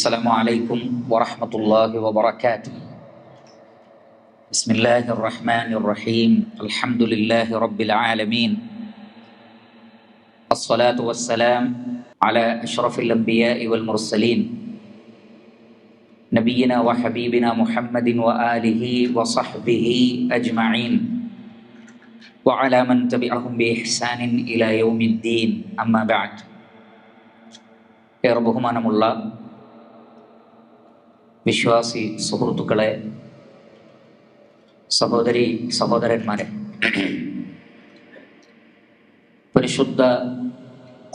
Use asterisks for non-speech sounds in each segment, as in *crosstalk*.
السلام عليكم ورحمة الله وبركاته. بسم الله الرحمن الرحيم. الحمد لله رب العالمين. الصلاة والسلام على أشرف الأنبياء والمرسلين. نبينا وحبيبنا محمد وآله وصحبه أجمعين. وعلى من تبعهم بإحسان إلى يوم الدين. أما بعد. يا رب همانم الله. വിശ്വാസി സുഹൃത്തുക്കളെ സഹോദരി സഹോദരന്മാരെ. പരിശുദ്ധ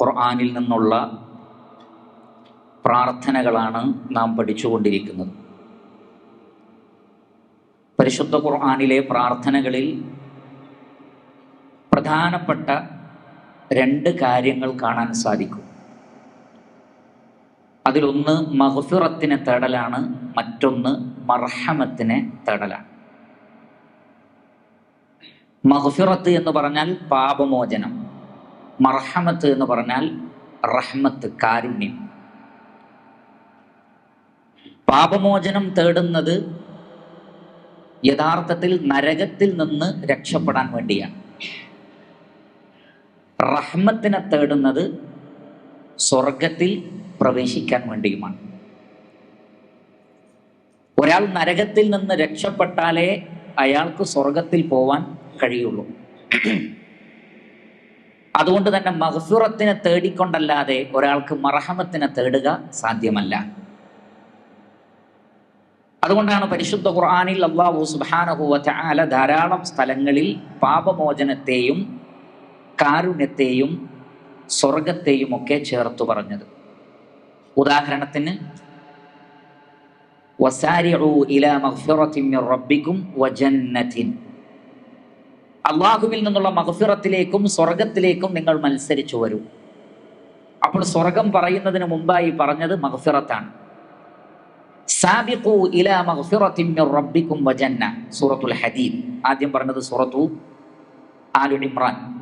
ഖുർആാനിൽ നിന്നുള്ള പ്രാർത്ഥനകളാണ് നാം പഠിച്ചുകൊണ്ടിരിക്കുന്നത്. പരിശുദ്ധ ഖുർആാനിലെ പ്രാർത്ഥനകളിൽ പ്രധാനപ്പെട്ട രണ്ട് കാര്യങ്ങൾ കാണാൻ സാധിക്കും. അതിലൊന്ന് മഹഫിറത്തിനെ തേടലാണ് മറ്റൊന്ന് മർഹമത്തിനെ തേടലാണ്. മഹഫിറത്ത് എന്ന് പറഞ്ഞാൽ പാപമോചനം മർഹമത്ത് എന്ന് പറഞ്ഞാൽ റഹ്മത്ത് കാരുണ്യം. പാപമോചനം തേടുന്നത് യഥാർത്ഥത്തിൽ നരകത്തിൽ നിന്ന് രക്ഷപ്പെടാൻ വേണ്ടിയാണ്. റഹ്മത്തിനെ തേടുന്നത് സ്വർഗത്തിൽ പ്രവേശിക്കാൻ വേണ്ടിയുമാണ്. ഒരാൾ നരകത്തിൽ നിന്ന് രക്ഷപ്പെട്ടാലേ അയാൾക്ക് സ്വർഗത്തിൽ പോവാൻ കഴിയുള്ളൂ. അതുകൊണ്ട് തന്നെ മഹഫുറത്തിനെ തേടിക്കൊണ്ടല്ലാതെ ഒരാൾക്ക് മറഹമത്തിനെ തേടുക സാധ്യമല്ല. അതുകൊണ്ടാണ് പരിശുദ്ധ ഖുർആാനിൽ അള്ളാഹു സുബാനഹുവ ആല ധാരാളം സ്ഥലങ്ങളിൽ പാപമോചനത്തെയും കാരുണ്യത്തെയും സ്വർഗത്തെയും ഒക്കെ ചേർത്തു പറഞ്ഞത്. ഉദാഹരണത്തിന് അള്ളാഹുവിൽ നിന്നുള്ള മഹഫിറത്തിലേക്കും സ്വർഗത്തിലേക്കും നിങ്ങൾ മത്സരിച്ചു വരൂ. അപ്പോൾ സ്വർഗം പറയുന്നതിന് മുമ്പായി പറഞ്ഞത് മഹഫിറത്താണ് സൂറത്തുൽ ഹദീദ്. ആദ്യം പറഞ്ഞത് സൂറത്തു ആലു ഇമ്രാൻ.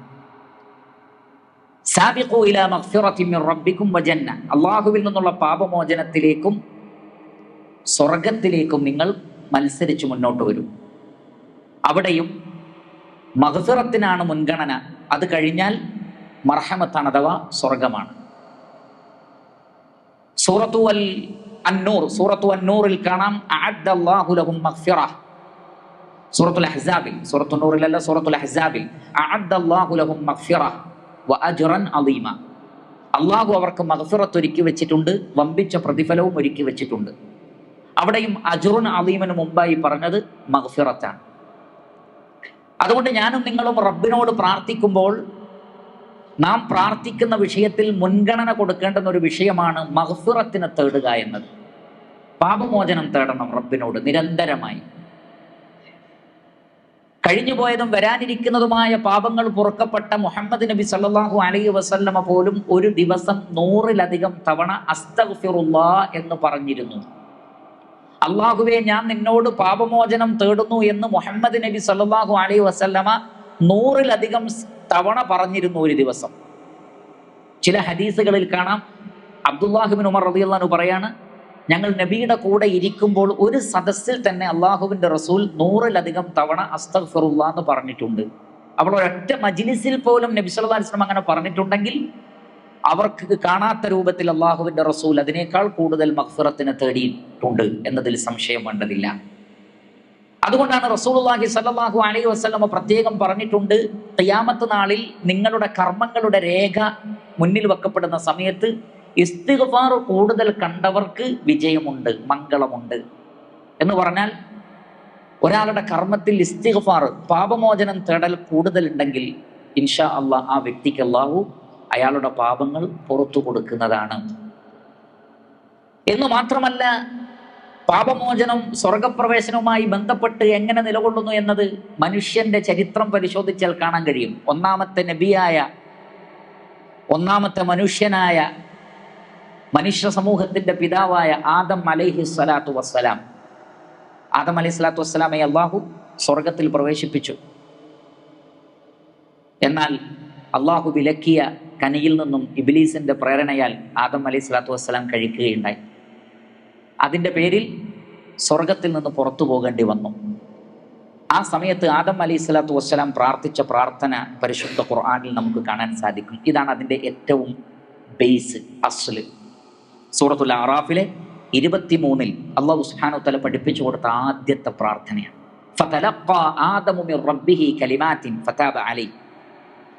അള്ളാഹുവിൽ നിന്നുള്ള പാപമോചനത്തിലേക്കും സ്വർഗത്തിലേക്കും നിങ്ങൾ മത്സരിച്ച് മുന്നോട്ട് വരും. അവിടെയും മഹസുറത്തിനാണ് മുൻഗണന. അത് കഴിഞ്ഞാൽ മർഹമത്താണ് അഥവാ സ്വർഗമാണ് സൂറത്തു അൽ അന്നൂർ സൂറത്തു അന്നൂറിൽ കാണാം ലഹും മഗ്ഫിറ. സൂറത്തുൽ അഹ്സാബിൽ സൂറത്തു നൂറിലല്ല സൂറത്തുൽ അഹ്സാബിൽ ലഹും മഗ്ഫിറ. അജുറൻ അലീമ അള്ളാഹു അവർക്ക് മഹസുറത്ത് ഒരുക്കി വെച്ചിട്ടുണ്ട് വമ്പിച്ച പ്രതിഫലവും ഒരുക്കി വെച്ചിട്ടുണ്ട്. അവിടെയും അജുറുൻ അലീമിന് മുമ്പായി പറഞ്ഞത് മഹഫിറത്താണ് അതുകൊണ്ട് ഞാനും നിങ്ങളും റബ്ബിനോട് പ്രാർത്ഥിക്കുമ്പോൾ നാം പ്രാർത്ഥിക്കുന്ന വിഷയത്തിൽ മുൻഗണന കൊടുക്കേണ്ടുന്ന ഒരു വിഷയമാണ് മഹഫിറത്തിനെ തേടുക എന്നത്. പാപമോചനം തേടണം റബ്ബിനോട് നിരന്തരമായി. കഴിഞ്ഞുപോയതും വരാനിരിക്കുന്നതുമായ പാപങ്ങൾ പുറക്കപ്പെട്ട മുഹമ്മദ് നബി സല്ലാഹു അലൈഹി വസല്ലമ പോലും ഒരു ദിവസം നൂറിലധികം തവണ അസ്തഗ്ഫിറുല്ലാ എന്ന് പറഞ്ഞിരുന്നു. അള്ളാഹുവെ ഞാൻ നിന്നോട് പാപമോചനം തേടുന്നു എന്ന് മുഹമ്മദ് നബി സല്ലാഹു അലൈഹി വസല്ലമ നൂറിലധികം തവണ പറഞ്ഞിരുന്നു ഒരു ദിവസം. ചില ഹദീസുകളിൽ കാണാം. അബ്ദുല്ലാഹിബിൻ ഉമർ റബിയുള്ള പറയാണ് ഞങ്ങൾ നബിയുടെ കൂടെ ഇരിക്കുമ്പോൾ ഒരു സദസ്സിൽ തന്നെ അള്ളാഹുവിന്റെ റസൂൽ നൂറിലധികം തവണ അസ്തഫറുല്ല എന്ന് പറഞ്ഞിട്ടുണ്ട്. അവൾ ഒരൊറ്റ മജിലിസിൽ പോലും നബി സല്ലാ അലൈഹി വസല്ലം അങ്ങനെ പറഞ്ഞിട്ടുണ്ടെങ്കിൽ അവർക്ക് കാണാത്ത രൂപത്തിൽ അള്ളാഹുവിന്റെ റസൂൽ അതിനേക്കാൾ കൂടുതൽ മഹ്ഫുറത്തിന് തേടിയിട്ടുണ്ട് എന്നതിൽ സംശയം വേണ്ടതില്ല. അതുകൊണ്ടാണ് റസൂലുള്ളാഹി സല്ലാഹു അലൈഹി വസ്ലമ പ്രത്യേകം പറഞ്ഞിട്ടുണ്ട് തയ്യാമത്ത് നാളിൽ നിങ്ങളുടെ കർമ്മങ്ങളുടെ രേഖ മുന്നിൽ വെക്കപ്പെടുന്ന സമയത്ത് ഇസ്തിഗ്ഫാർ കൂടുതൽ കണ്ടവർക്ക് വിജയമുണ്ട് മംഗളമുണ്ട്. എന്ന് പറഞ്ഞാൽ ഒരാളുടെ കർമ്മത്തിൽ ഇസ്തിഗ്ഫാർ പാപമോചനം തേടൽ കൂടുതലുണ്ടെങ്കിൽ ഇൻഷാ അള്ളാഹ് ആ വ്യക്തിക്ക് അള്ളാഹു അയാളുടെ പാപങ്ങൾ പുറത്തു കൊടുക്കുന്നതാണ്. എന്ന് മാത്രമല്ല പാപമോചനം സ്വർഗപ്രവേശനവുമായി ബന്ധപ്പെട്ട് എങ്ങനെ നിലകൊള്ളുന്നു എന്നത് മനുഷ്യന്റെ ചരിത്രം പരിശോധിച്ചാൽ കാണാൻ കഴിയും. ഒന്നാമത്തെ നബിയായ ഒന്നാമത്തെ മനുഷ്യനായ മനുഷ്യ സമൂഹത്തിന്റെ പിതാവായ ആദം അലൈഹി സ്വലാത്തു വസ്സലാം. ആദം അലൈഹി സ്വലാത്തു വസ്സലാമെ അള്ളാഹു സ്വർഗത്തിൽ പ്രവേശിപ്പിച്ചു. എന്നാൽ അള്ളാഹു വിലക്കിയ കനിയിൽ നിന്നും ഇബിലീസിന്റെ പ്രേരണയാൽ ആദം അലൈഹി സ്വലാത്തു വസ്സലാം കഴിക്കുകയുണ്ടായി. അതിന്റെ പേരിൽ സ്വർഗത്തിൽ നിന്ന് പുറത്തു പോകേണ്ടി വന്നു. ആ സമയത്ത് ആദം അലൈഹി സ്വലാത്തു വസ്സലാം പ്രാർത്ഥിച്ച പ്രാർത്ഥന പരിശുദ്ധ ഖുർആാനിൽ നമുക്ക് കാണാൻ സാധിക്കും. ഇതാണ് അതിന്റെ ഏറ്റവും ബേസ് അസ്ല് സൂറത്തുൽ അറാഫിലെ ഇരുപത്തിമൂന്നിൽ അള്ളാഹു സുഹാനു തല പഠിപ്പിച്ചു കൊടുത്ത ആദ്യത്തെ പ്രാർത്ഥനയാണ്.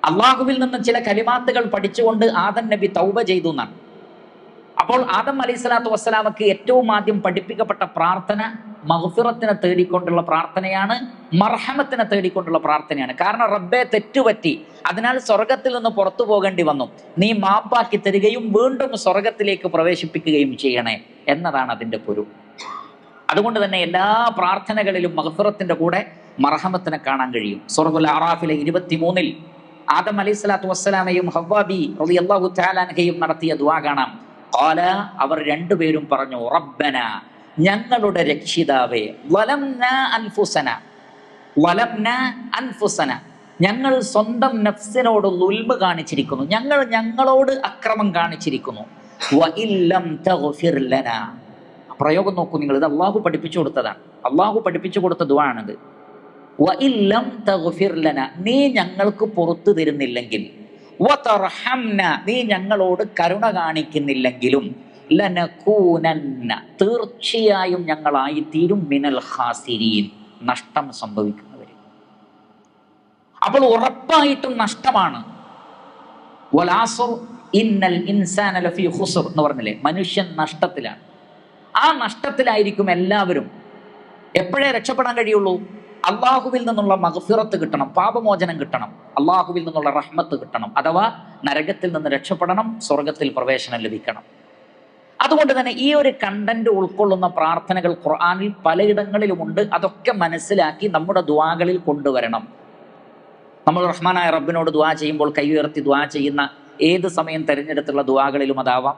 അള്ളാഹുവിൽ നിന്ന് ചില കലിമാത്തുകൾ പഠിച്ചുകൊണ്ട് ആദം നബി തൗബ ചെയ്തു എന്നാണ്. അപ്പോൾ ആദം അലൈഹി സ്വലാത്തു വസ്സലാമക്ക് ഏറ്റവും ആദ്യം പഠിപ്പിക്കപ്പെട്ട പ്രാർത്ഥന മഹഫിറത്തിനെ തേടിക്കൊണ്ടുള്ള പ്രാർത്ഥനയാണ് മർഹമത്തിനെ തേടിക്കൊണ്ടുള്ള പ്രാർത്ഥനയാണ്. കാരണം റബ്ബെ തെറ്റുപറ്റി അതിനാൽ സ്വർഗത്തിൽ നിന്ന് പുറത്തു പോകേണ്ടി വന്നു. നീ മാപ്പാക്കി തരികയും വീണ്ടും സ്വർഗത്തിലേക്ക് പ്രവേശിപ്പിക്കുകയും ചെയ്യണേ എന്നതാണ് അതിന്റെ പൊരു. അതുകൊണ്ട് തന്നെ എല്ലാ പ്രാർത്ഥനകളിലും മഹഫിറത്തിന്റെ കൂടെ മർഹമത്തിനെ കാണാൻ കഴിയും. സ്വർഗുൽ അറാഫിലെ ഇരുപത്തിമൂന്നിൽ ആദം അലൈഹി സ്വലാത്തു വസ്സലാമയും ഹവ്വാബി റളിയല്ലാഹു തആലാൻഹയും നടത്തിയ ദുവാ കാണാം. ഖാല അവർ രണ്ടുപേരും പറഞ്ഞു റബ്ബന ഞങ്ങളുടെ രക്ഷിതാവേ വലംന അൻഫുസന വലംന അൻഫുസന ഞങ്ങൾ സ്വന്തം നഫ്സിനോട് ഉൽമ കാണിച്ചിരിക്കുന്നു ഞങ്ങൾ ഞങ്ങളോട് അക്രമം കാണിച്ചിരിക്കുന്നു. പ്രയോഗം നോക്കൂ നിങ്ങൾ ഇത് അള്ളാഹു പഠിപ്പിച്ചു കൊടുത്തതാണ്. അള്ളാഹു പഠിപ്പിച്ചു കൊടുത്ത ദുവാണിത്. നീ ഞങ്ങൾക്ക് പുറത്തു തരുന്നില്ലെങ്കിൽ നീ ഞങ്ങളോട് കരുണ കാണിക്കുന്നില്ലെങ്കിലും ലനകൂനന്ന തീർച്ചയായും ഞങ്ങളായി തീരും മിനൽ ഖാസിരീൻ നഷ്ടം സംഭവിക്കുന്നവർ അപ്പോൾ ഉറപ്പായിട്ടും നഷ്ടമാണ്. ഇന്നൽ ഇൻസാന ലഫി ഖുസ്ർ എന്ന് പറഞ്ഞില്ലേ മനുഷ്യൻ നഷ്ടത്തിലാണ്. ആ നഷ്ടത്തിലായിരിക്കും എല്ലാവരും. എപ്പോഴേ രക്ഷപ്പെടാൻ കഴിയുള്ളൂ? അള്ളാഹുവിൽ നിന്നുള്ള മഹഫിറത്ത് കിട്ടണം പാപമോചനം കിട്ടണം അള്ളാഹുവിൽ നിന്നുള്ള റഹ്മത്ത് കിട്ടണം അഥവാ നരകത്തിൽ നിന്ന് രക്ഷപ്പെടണം സ്വർഗത്തിൽ പ്രവേശനം ലഭിക്കണം. അതുകൊണ്ട് തന്നെ ഈ ഒരു കണ്ടന്റ് ഉൾക്കൊള്ളുന്ന പ്രാർത്ഥനകൾ ഖുർആനിൽ പലയിടങ്ങളിലുമുണ്ട്. അതൊക്കെ മനസ്സിലാക്കി നമ്മുടെ ദ്വാകളിൽ കൊണ്ടുവരണം. നമ്മൾ റഹ്മാനായ റബ്ബിനോട് ദ്വാ ചെയ്യുമ്പോൾ കൈ ഉയർത്തി ദ്വാ ചെയ്യുന്ന ഏത് സമയം തിരഞ്ഞെടുത്തുള്ള ദ്വാകളിലും അതാവാം.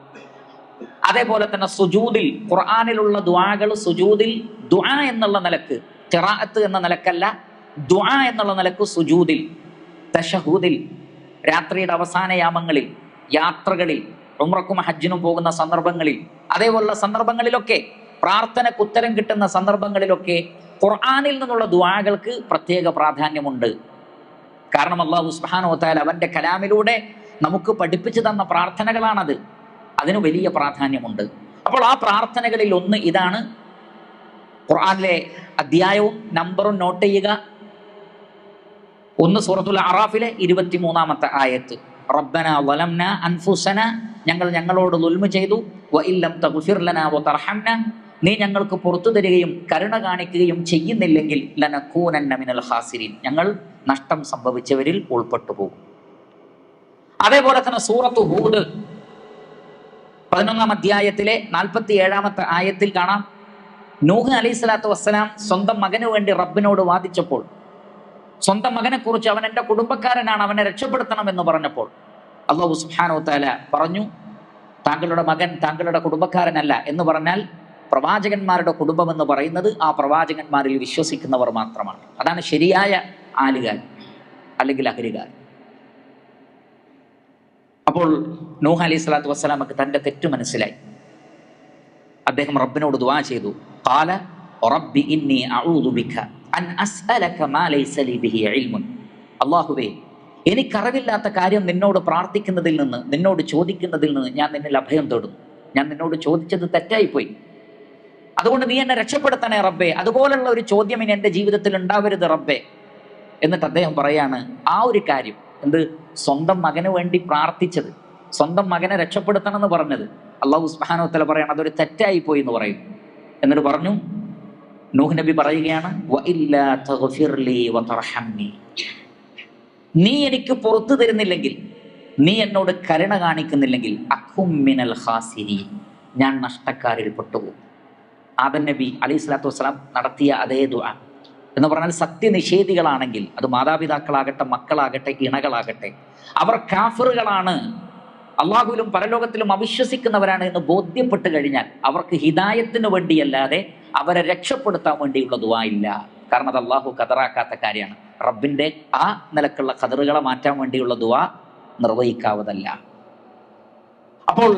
അതേപോലെ തന്നെ സുജൂദിൽ ഖുർആാനിലുള്ള ദ്വാകൾ സുജൂദിൽ ദ്വാ എന്നുള്ള നിലയ്ക്ക് ഖിറാഅത്ത് എന്ന നിലക്കല്ല ദുആ എന്നുള്ള നിലയ്ക്ക് സുജൂദിൽ തഷഹൂദിൽ രാത്രിയുടെ അവസാന യാമങ്ങളിൽ യാത്രകളിൽ ഉമ്രക്കും ഹജ്ജിനും പോകുന്ന സന്ദർഭങ്ങളിൽ അതേപോലുള്ള സന്ദർഭങ്ങളിലൊക്കെ പ്രാർത്ഥനക്ക് ഉത്തരം കിട്ടുന്ന സന്ദർഭങ്ങളിലൊക്കെ ഖുർആാനിൽ നിന്നുള്ള ദ്വാകൾക്ക് പ്രത്യേക പ്രാധാന്യമുണ്ട്. കാരണം അള്ളാഹു വതആല അവന്റെ കലാമിലൂടെ നമുക്ക് പഠിപ്പിച്ചു തന്ന പ്രാർത്ഥനകളാണത്. അതിന് വലിയ പ്രാധാന്യമുണ്ട്. അപ്പോൾ ആ പ്രാർത്ഥനകളിൽ ഒന്ന് ഇതാണ് ഖുർആനിലെ അധ്യായവും നമ്പറും നോട്ട് ചെയ്യുക. ഒന്ന് സൂറത്തുൽ അറാഫിലെ ഇരുപത്തിമൂന്നാമത്തെ ആയത്ത്. റബ്ബന വലംന അൻഫുസന. ഞങ്ങൾ ഞങ്ങളോട് ദുൽമ ചെയ്തു. വ ഇല്ലം തഗ്ഫിർ ലനാ വ തർഹംന. നീ ഞങ്ങൾക്ക് പുറത്തു തരികയും കരുണ കാണിക്കുകയും ചെയ്യുന്നില്ലെങ്കിൽ ലനകൂനന്ന മിനൽ ഖാസിരീൻ. ഞങ്ങൾ നഷ്ടം സംഭവിച്ചവരിൽ ഉൾപ്പെട്ടു പോകും അതേപോലെ തന്നെ സൂറത്തു ഹൂദ് പതിനൊന്നാം അധ്യായത്തിലെ നാൽപ്പത്തി ഏഴാമത്തെ ആയത്തിൽ കാണാം. നൂഹ് അലൈഹി സ്വലാത്തു വസ്സലാം സ്വന്തം മകന് വേണ്ടി റബ്ബിനോട് വാദിച്ചപ്പോൾ സ്വന്തം മകനെ കുറിച്ച് അവൻ എന്റെ കുടുംബക്കാരനാണ് അവനെ രക്ഷപ്പെടുത്തണം എന്ന് പറഞ്ഞപ്പോൾ അള്ളാഹു സുബ്ഹാനഹു താല പറഞ്ഞു താങ്കളുടെ മകൻ താങ്കളുടെ കുടുംബക്കാരനല്ല എന്ന് പറഞ്ഞാൽ പ്രവാചകന്മാരുടെ കുടുംബം എന്ന് പറയുന്നത് ആ പ്രവാചകന്മാരിൽ വിശ്വസിക്കുന്നവർ മാത്രമാണ്. അതാണ് ശരിയായ ആലുകാർ അല്ലെങ്കിൽ അഹരികാർ അപ്പോൾ നൂഹ് അലൈഹി സ്വലാത്തു വസ്സലാമക്ക് തന്റെ തെറ്റ് മനസ്സിലായി. അദ്ദേഹം റബ്ബിനോട് ദുവാ ചെയ്തു. قال رب إني أعوذ بك أن أسألك ما ليس لي به علم അള്ളാഹുവേ എനിക്കറിവില്ലാത്ത കാര്യം നിന്നോട് പ്രാർത്ഥിക്കുന്നതിൽ നിന്ന് നിന്നോട് ചോദിക്കുന്നതിൽ നിന്ന് ഞാൻ നിന്നിൽ അഭയം തേടുന്നു ഞാൻ നിന്നോട് ചോദിച്ചത് തെറ്റായിപ്പോയി അതുകൊണ്ട് നീ എന്നെ രക്ഷപ്പെടുത്തണേ റബ്ബേ അതുപോലുള്ള ഒരു ചോദ്യം ഇനി എൻ്റെ ജീവിതത്തിൽ ഉണ്ടാവരുത് റബ്ബേ എന്നിട്ട് അദ്ദേഹം പറയാണ് ആ ഒരു കാര്യം എന്ത് സ്വന്തം മകന് വേണ്ടി പ്രാർത്ഥിച്ചത് സ്വന്തം മകനെ രക്ഷപ്പെടുത്തണം എന്ന് പറഞ്ഞത് അള്ളാഹു സുബ്ഹാനഹു പറയാണ് അതൊരു തെറ്റായി പോയി എന്ന് പറയും എന്നിട്ട് പറഞ്ഞു നൂഹ് നബി പറയുകയാണ്. നീ എനിക്ക് പുറത്തു തരുന്നില്ലെങ്കിൽ നീ എന്നോട് കരുണ കാണിക്കുന്നില്ലെങ്കിൽ അഖുമിനൽ ഖാസിരീൻ. ഞാൻ നഷ്ടക്കാരിൽ പെട്ടുപോകും. ആദൻ നബി അലൈഹി സ്വലാത്തു വസ്സലാം നടത്തിയ അതേ ദുആ. എന്ന് പറഞ്ഞാൽ സത്യനിഷേധികളാണെങ്കിൽ അത് മാതാപിതാക്കളാകട്ടെ മക്കളാകട്ടെ ഇണകളാകട്ടെ അവർ കാഫറുകളാണ്. അള്ളാഹുവിലും പരലോകത്തിലും അവിശ്വസിക്കുന്നവരാണ് എന്ന് ബോധ്യപ്പെട്ട് കഴിഞ്ഞാൽ അവർക്ക് ഹിതായത്തിന് വേണ്ടിയല്ലാതെ അവരെ രക്ഷപ്പെടുത്താൻ വേണ്ടിയുള്ള ഇല്ല. കാരണം അത് അള്ളാഹു കതറാക്കാത്ത കാര്യമാണ്. റബ്ബിന്റെ ആ നിലക്കുള്ള കതറുകളെ മാറ്റാൻ വേണ്ടിയുള്ള ദുവാ നിർവഹിക്കാവതല്ല. അപ്പോൾ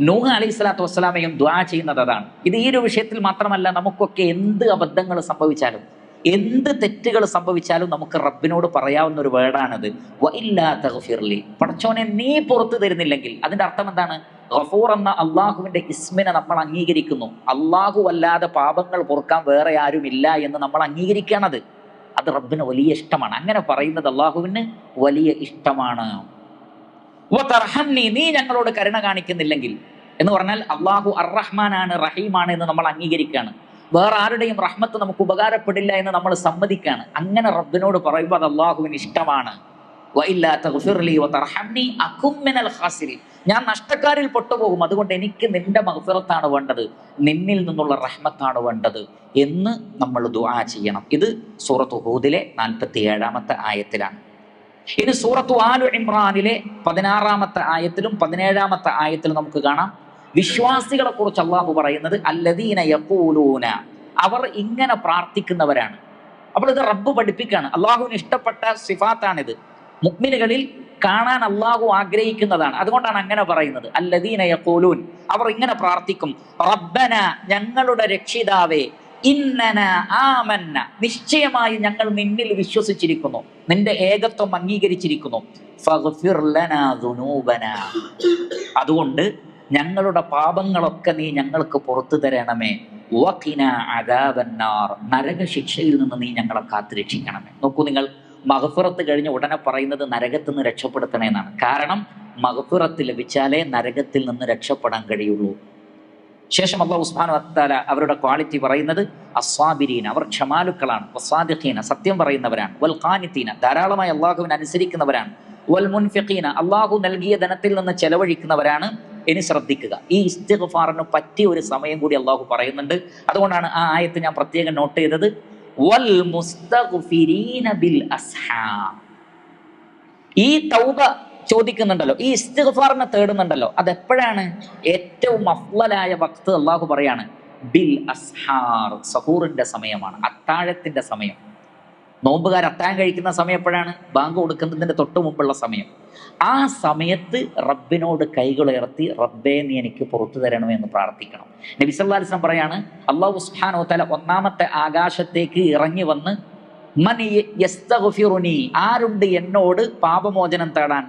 നൂഹ അലൈഹി സ്വലാത്തു വസ്സലാമയും ദ്വാ ചെയ്യുന്നത് അതാണ്. ഇത് ഈ ഒരു വിഷയത്തിൽ മാത്രമല്ല നമുക്കൊക്കെ എന്ത് അബദ്ധങ്ങൾ സംഭവിച്ചാലും എന്ത് തെറ്റുകൾ സംഭവിച്ചാലും നമുക്ക് റബ്ബിനോട് പറയാവുന്ന ഒരു വേർഡാണത് ഫിർലി പടച്ചോനെ നീ പുറത്തു തരുന്നില്ലെങ്കിൽ അതിന്റെ അർത്ഥം എന്താണ്? ഗഫൂർ എന്ന അള്ളാഹുവിന്റെ ഇസ്മിനെ നമ്മൾ അംഗീകരിക്കുന്നു. അള്ളാഹു അല്ലാതെ പാപങ്ങൾ പൊറുക്കാൻ വേറെ ആരുമില്ല എന്ന് നമ്മൾ അംഗീകരിക്കുകയാണത് അത് റബ്ബിന് വലിയ ഇഷ്ടമാണ്. അങ്ങനെ പറയുന്നത് അള്ളാഹുവിന് വലിയ ഇഷ്ടമാണ്. നീ ഞങ്ങളോട് കരുണ കാണിക്കുന്നില്ലെങ്കിൽ എന്ന് പറഞ്ഞാൽ അള്ളാഹു അർ റഹ്മാനാണ് റഹീമാണ് എന്ന് നമ്മൾ അംഗീകരിക്കുകയാണ്. വേറെ ആരുടെയും റഹ്മത്ത് നമുക്ക് ഉപകാരപ്പെടില്ല എന്ന് നമ്മൾ സമ്മതിക്കാണ്. അങ്ങനെ റബ്ബിനോട് പറയുമ്പോൾ അത് അള്ളാഹുവിന് ഇഷ്ടമാണ്. ഞാൻ നഷ്ടക്കാരിൽ പെട്ടുപോകും. അതുകൊണ്ട് എനിക്ക് നിന്റെ മഹഫിറത്താണ് വേണ്ടത്. നിന്നിൽ നിന്നുള്ള റഹ്മത്താണ് വേണ്ടത് എന്ന് നമ്മൾ ദുആ ചെയ്യണം. ഇത് സൂറത്ത് ഹൂദിലെ നാൽപ്പത്തി ഏഴാമത്തെ ആയത്തിലാണ്. ഇനി സൂറത്തു ആലു ഇമ്രാനിലെ പതിനാറാമത്തെ ആയത്തിലും പതിനേഴാമത്തെ ആയത്തിലും നമുക്ക് കാണാം. വിശ്വാസികളെ കുറിച്ച് അള്ളാഹു പറയുന്നത് അല്ലദീന യഖൂലൂന. അവർ ഇങ്ങനെ പ്രാർത്ഥിക്കുന്നവരാണ്. അപ്പോൾ ഇത് റബ്ബ് പഠിപ്പിക്കുകയാണ്. അള്ളാഹുവിന് ഇഷ്ടപ്പെട്ട സിഫാത്താണിത്. മുക്മിനുകളിൽ കാണാൻ അള്ളാഹു ആഗ്രഹിക്കുന്നതാണ്. അതുകൊണ്ടാണ് അങ്ങനെ പറയുന്നത്. അല്ലദീന യഖൂലൂൻ. അവർ ഇങ്ങനെ പ്രാർത്ഥിക്കും. റബ്ബന ഞങ്ങളുടെ രക്ഷിതാവേ ഇന്നന ആമന്ന. നിശ്ചയമായി ഞങ്ങൾ നിന്നിൽ വിശ്വസിച്ചിരിക്കുന്നു. നിന്റെ ഏകത്വം അംഗീകരിച്ചിരിക്കുന്നു. അതുകൊണ്ട് ഞങ്ങളുടെ പാപങ്ങളൊക്കെ നീ ഞങ്ങൾക്ക് പുറത്തു തരണമേ. വഖിന അദാബന്നാർ. നരകശിക്ഷയിൽ നിന്ന് നീ ഞങ്ങളെ കാത്തുരക്ഷിക്കണമേ. നോക്കൂ നിങ്ങൾ മഹഫുറത്ത് കഴിഞ്ഞ് ഉടനെ പറയുന്നത് നരകത്തിൽ നിന്ന് രക്ഷപ്പെടുത്തണേ എന്നാണ് കാരണം മഹഫുറത്ത് ലഭിച്ചാലേ നരകത്തിൽ നിന്ന് രക്ഷപ്പെടാൻ കഴിയുള്ളൂ. ശേഷം അള്ളാഹു ഉസ്മാൻ വത്താല അവരുടെ ക്വാളിറ്റി പറയുന്നത് അസ്വാബിരീൻ അവർ ക്ഷമാലുക്കളാണ് വസ്വാദിഖീന സത്യം പറയുന്നവരാണ് വൽ ഖാനിത്തീന ധാരാളമായി അള്ളാഹുവിനെ അനുസരിക്കുന്നവരാണ് വൽ മുൻഫിഖീന അള്ളാഹു നൽകിയ ധനത്തിൽ നിന്ന് ചെലവഴിക്കുന്നവരാണ് ഇനി ശ്രദ്ധിക്കുക. ഈ ഇസ്തിഗ്ഫാറിന് പറ്റിയ ഒരു സമയം കൂടി അള്ളാഹു പറയുന്നുണ്ട്. അതുകൊണ്ടാണ് ആ ആയത്ത് ഞാൻ പ്രത്യേകം നോട്ട് ചെയ്തത്. വൽ ബിൽ ഈ തൗബ ചോദിക്കുന്നുണ്ടല്ലോ ഈ ഇസ്തിഗ്ഫാറിനെ തേടുന്നുണ്ടല്ലോ അത് എപ്പോഴാണ് ഏറ്റവും അഫ്ലലായ വക്ത് അള്ളാഹു പറയാണ് ബിൽ അസ്ഹാർ സഹൂറിന്റെ സമയമാണ് അത്താഴത്തിന്റെ സമയം. നോമ്പുകാർ അത്താഴം കഴിക്കുന്ന സമയം എപ്പോഴാണ്? ബാങ്ക് കൊടുക്കുന്നതിന്റെ തൊട്ട് മുമ്പുള്ള സമയം. ആ സമയത്ത് റബ്ബിനോട് കൈകളുയർത്തി റബ്ബേ നീ എനിക്ക് പുറത്തു തരണമേ എന്ന് പ്രാർത്ഥിക്കണം. നബി സല്ലല്ലാഹു അലൈഹി വസല്ലം പറയാണ് അള്ളാഹു ഉസ്ഹാനോ തല ഒന്നാമത്തെ ആകാശത്തേക്ക് ഇറങ്ങി വന്ന് മനി ആരുണ്ട് എന്നോട് പാപമോചനം തേടാൻ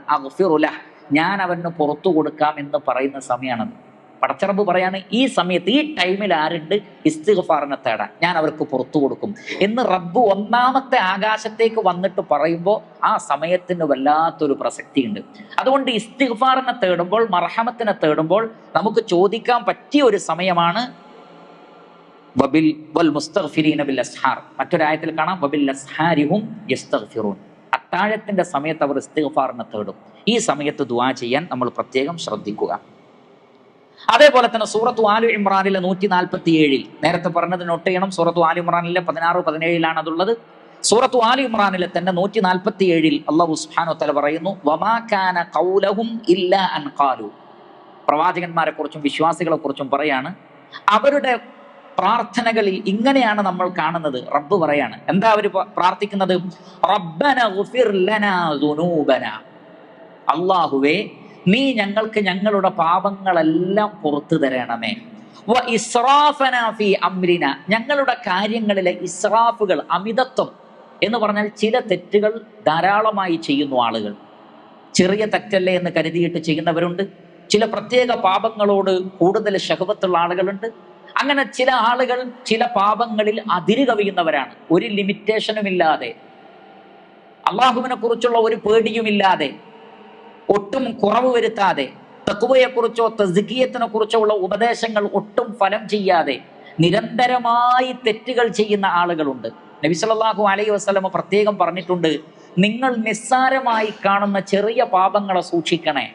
ഞാൻ അവന് പുറത്തു കൊടുക്കാം എന്ന് പറയുന്ന സമയമാണത് പടച്ചറബ് പറയാണ് ഈ സമയത്ത് ഈ ടൈമിൽ ആരുണ്ട്? ഇസ്തിഗ്ഫാറിനെ തേടാൻ. ഞാൻ അവർക്ക് പുറത്തു കൊടുക്കും. എന്ന് റബ്ബ് ഒന്നാമത്തെ ആകാശത്തേക്ക് വന്നിട്ട് പറയുമ്പോൾ ആ സമയത്തിന് വല്ലാത്തൊരു പ്രസക്തി ഉണ്ട് അതുകൊണ്ട് ഇസ്തിഗ്ഫാറിനെ തേടുമ്പോൾ മർഹമത്തിനെ തേടുമ്പോൾ നമുക്ക് ചോദിക്കാൻ പറ്റിയ ഒരു സമയമാണ് വബിൽ വൽ ബിൽ അസ്ഹാർ. മറ്റൊരായത്തിൽ കാണാം വബിൽ അസ്ഹാരിഹും അത്താഴത്തിന്റെ സമയത്ത് അവർ ഇസ്തിഗ്ഫാറിനെ തേടും. ഈ സമയത്ത് ദുആ ചെയ്യാൻ നമ്മൾ പ്രത്യേകം ശ്രദ്ധിക്കുക. അതേപോലെ തന്നെ സൂറത്തു ആലു ഇമ്രാനിലെ നൂറ്റി നാൽപ്പത്തി ഏഴിൽ നേരത്തെ പറഞ്ഞത് നോട്ട് ചെയ്യണം. സൂറത്തു ആലു ഇമ്രാനിലെ പതിനാറ് പതിനേഴിലാണ് അതുള്ളത്. സൂറത്തു ആലു ഇമ്രാനിലെ തന്നെ നൂറ്റി നാൽപ്പത്തി ഏഴിൽ അള്ളാഹു സുഹാനോ തല പറയുന്നു വമാക്കാന കൗലഹും ഇല്ല അൻ ഖാലു. പ്രവാചകന്മാരെ കുറിച്ചും വിശ്വാസികളെ കുറിച്ചും പറയാണ് അവരുടെ പ്രാർത്ഥനകളിൽ ഇങ്ങനെയാണ് നമ്മൾ കാണുന്നത്. റബ്ബ് പറയാണ്. എന്താ അവർ പ്രാർത്ഥിക്കുന്നത്? റബ്ബന ലനാ അള്ളാഹുവേ നീ ഞങ്ങൾക്ക് ഞങ്ങളുടെ പാപങ്ങളെല്ലാം പുറത്തു തരണമേ. അമ്രിന ഫീ അംരിന ഞങ്ങളുടെ കാര്യങ്ങളിലെ ഇസ്രാഫുകൾ അമിതത്വം എന്ന് പറഞ്ഞാൽ ചില തെറ്റുകൾ ധാരാളമായി ചെയ്യുന്നു ആളുകൾ. ചെറിയ തെറ്റല്ലേ എന്ന് കരുതിയിട്ട് ചെയ്യുന്നവരുണ്ട്. ചില പ്രത്യേക പാപങ്ങളോട് കൂടുതൽ ശഹവത്തുള്ള ആളുകളുണ്ട്. അങ്ങനെ ചില ആളുകൾ ചില പാപങ്ങളിൽ അതിര് കവിയുന്നവരാണ്. ഒരു ലിമിറ്റേഷനും ഇല്ലാതെ അള്ളാഹുവിനെ കുറിച്ചുള്ള ഒരു പേടിയുമില്ലാതെ ഒട്ടും കുറവ് വരുത്താതെ തക്കുവയെക്കുറിച്ചോ തസ്കിയത്തിനെ കുറിച്ചോ ഉള്ള ഉപദേശങ്ങൾ ഒട്ടും ഫലം ചെയ്യാതെ നിരന്തരമായി തെറ്റുകൾ ചെയ്യുന്ന ആളുകളുണ്ട്. നബി സല്ലല്ലാഹു അലൈഹി വസല്ലമ പ്രത്യേകം പറഞ്ഞിട്ടുണ്ട് നിങ്ങൾ നിസ്സാരമായി കാണുന്ന ചെറിയ പാപങ്ങളെ സൂക്ഷിക്കണേ.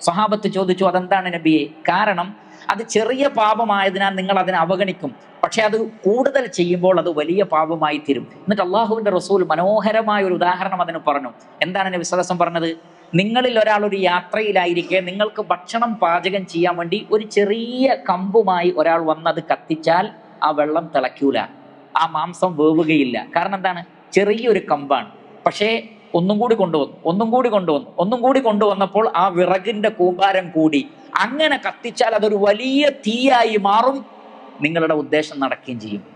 സ്വഹാബത്ത് ചോദിച്ചു അതെന്താണ് നബിയെ? കാരണം അത് ചെറിയ പാപമായതിനാൽ നിങ്ങൾ അതിനെ അവഗണിക്കും. പക്ഷെ അത് കൂടുതൽ ചെയ്യുമ്പോൾ അത് വലിയ പാപമായി തീരും. എന്നിട്ട് അള്ളാഹുവിന്റെ റസൂൽ മനോഹരമായ ഒരു ഉദാഹരണം അതിന് പറഞ്ഞു. എന്താണ് നബി സദസ്സം പറഞ്ഞത്? നിങ്ങളിൽ ഒരാൾ ഒരു യാത്രയിലായിരിക്കെ നിങ്ങൾക്ക് ഭക്ഷണം പാചകം ചെയ്യാൻ വേണ്ടി ഒരു ചെറിയ കമ്പുമായി ഒരാൾ വന്നത് കത്തിച്ചാൽ ആ വെള്ളം തിളയ്ക്കൂല. ആ മാംസം വേവുകയില്ല. കാരണം എന്താണ്? ചെറിയൊരു കമ്പാണ്. പക്ഷേ ഒന്നും കൂടി കൊണ്ടുവന്നു ഒന്നും കൂടി കൊണ്ടുവന്നു ഒന്നും കൂടി കൊണ്ടുവന്നപ്പോൾ ആ വിറകിന്റെ കൂമ്പാരം കൂടി. അങ്ങനെ കത്തിച്ചാൽ അതൊരു വലിയ തീയായി മാറും. നിങ്ങളുടെ ഉദ്ദേശം നടക്കുകയും ചെയ്യും.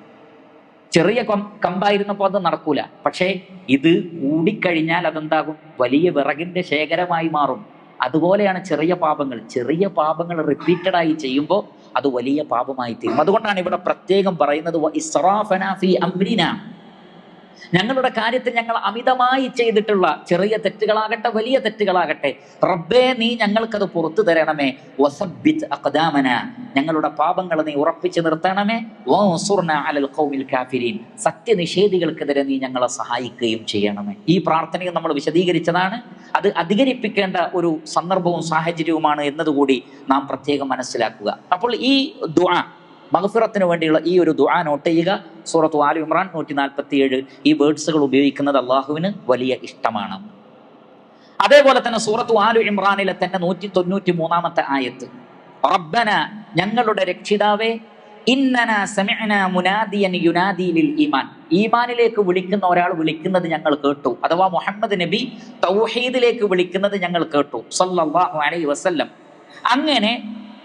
ചെറിയ കമ്പായിരുന്നപ്പോൾ അത് നടക്കൂല. പക്ഷേ ഇത് കൂടിക്കഴിഞ്ഞാൽ അതെന്താകും? വലിയ വിറകിന്റെ ശേഖരമായി മാറും. അതുപോലെയാണ് ചെറിയ പാപങ്ങൾ. ചെറിയ പാപങ്ങൾ റിപ്പീറ്റഡായി ചെയ്യുമ്പോൾ അത് വലിയ പാപമായി തീരും അതുകൊണ്ടാണ് ഇവിടെ പ്രത്യേകം പറയുന്നത് "വ ഇസ്റാഫനാ ഫീ അംരിനാ." ഞങ്ങളുടെ കാര്യത്തിൽ ഞങ്ങൾ അമിതമായി ചെയ്തിട്ടുള്ള ചെറിയ തെറ്റുകളാകട്ടെ വലിയ തെറ്റുകളാകട്ടെ റബ്ബേ നീ ഞങ്ങൾക്കത് പുറത്തു തരണമേ. വസബിത് അഖദാമന. ഞങ്ങളുടെ പാപങ്ങൾ നീ ഉറപ്പിച്ചു നിർത്തണമേ. അലൽ ഖൗമിൽ കാഫിരീൻ. സത്യനിഷേധികൾക്കെതിരെ നീ ഞങ്ങളെ സഹായിക്കുകയും ചെയ്യണമേ. ഈ പ്രാർത്ഥനയും നമ്മൾ വിശദീകരിച്ചതാണ്. അത് അധികരിപ്പിക്കേണ്ട ഒരു സന്ദർഭവും സാഹചര്യവുമാണ് എന്നതുകൂടി നാം പ്രത്യേകം മനസ്സിലാക്കുക. അപ്പോൾ ഈ ദുആ മഹഫിറത്തിന് വേണ്ടിയുള്ള ഈ ഒരു ദുആ നോട്ട് ചെയ്യുക. സൂറത്ത് ആലു ഇമ്രാൻ നൂറ്റി നാൽപ്പത്തി ഏഴ് ഈ വേർഡ്സുകൾ ഉപയോഗിക്കുന്നത് അള്ളാഹുവിന് വലിയ ഇഷ്ടമാണ്. അതേപോലെ തന്നെ സൂറത്ത് ആലു ഇമ്രാനിലെ തന്നെ നൂറ്റി തൊണ്ണൂറ്റി മൂന്നാമത്തെ ആയത്ത്. റബ്ബന ഞങ്ങളുടെ രക്ഷിതാവേ ഇന്നന സമിഅന മുനാദിയൻ യുനാദി ഈമാൻ. ഈമാനിലേക്ക് വിളിക്കുന്ന ഒരാൾ വിളിക്കുന്നത് ഞങ്ങൾ കേട്ടു. അഥവാ മുഹമ്മദ് നബി തൗഹീദിലേക്ക് വിളിക്കുന്നത് ഞങ്ങൾ കേട്ടു. സല്ലല്ലാഹു അലൈഹി വസല്ലം. അങ്ങനെ